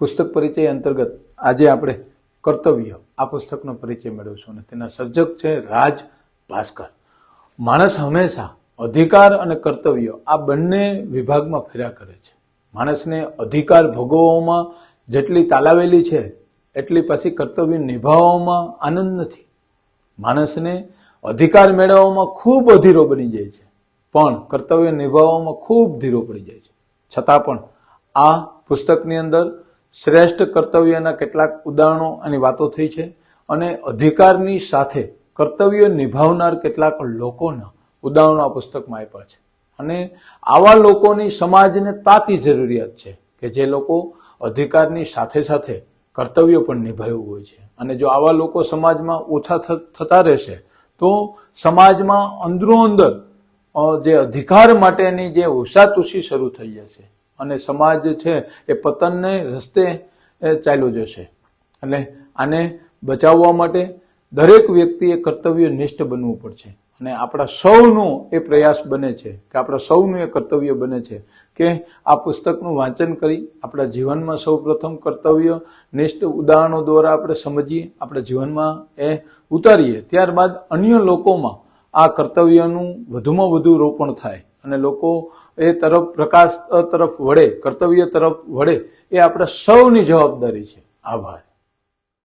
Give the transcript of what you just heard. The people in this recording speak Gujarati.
પુસ્તક પરિચય અંતર્ગત આજે આપણે કર્તવ્ય આ પુસ્તકનો પરિચય મેળવશું અને તેના સર્જક છે રાજ ભાસ્કર. માણસ હંમેશા અધિકાર અને કર્તવ્ય આ બંને વિભાગમાં ફેર્યા કરે છે. માણસને અધિકાર ભોગવવામાં જેટલી તાલાવેલી છે, એટલી પછી કર્તવ્ય નિભાવવામાં આનંદ નથી. માણસને અધિકાર મેળવવામાં ખૂબ અધીરો બની જાય છે, પણ કર્તવ્ય નિભાવવામાં ખૂબ ધીરો પડી જાય છે. છતાં પણ આ પુસ્તકની અંદર શ્રેષ્ઠ કર્તવ્યના કેટલાક ઉદાહરણો અને વાતો થઈ છે અને અધિકારની સાથે કર્તવ્ય નિભાવનાર કેટલાક લોકોના ઉદાહરણો આ પુસ્તકમાં આપ્યા છે. અને આવા લોકોની સમાજને તાતી જરૂરિયાત છે કે જે લોકો અધિકારની સાથે સાથે કર્તવ્ય પણ નિભાવ્યું હોય છે. અને જો આવા લોકો સમાજમાં ઓછા થતા રહેશે, તો સમાજમાં અંદરો અંદર જે અધિકાર માટેની જે ઉષાતુષી શરૂ થઈ જશે. અને સમાજ છે એ પતનને રસ્તે ચાલ્યો જશે. એટલે આને બચાવવા માટે દરેક વ્યક્તિએ કર્તવ્ય નિષ્ઠ બનવું પડશે. અને આપણા સૌનો એ પ્રયાસ બને છે કે આપણા સૌનું એ કર્તવ્ય બને છે કે આ પુસ્તકનું વાંચન કરી આપણા જીવનમાં સૌ પ્રથમ કર્તવ્ય નિષ્ઠ ઉદાહરણો દ્વારા આપણે સમજીએ, આપણા જીવનમાં એ ઉતારીએ. ત્યારબાદ અન્ય લોકોમાં આ કર્તવ્યનું વધુમાં વધુ રોપણ થાય અને લોકો એ તરફ પ્રકાશ તરફ વળે, કર્તવ્ય તરફ વળે, એ આપણા સૌની જવાબદારી છે. આભાર.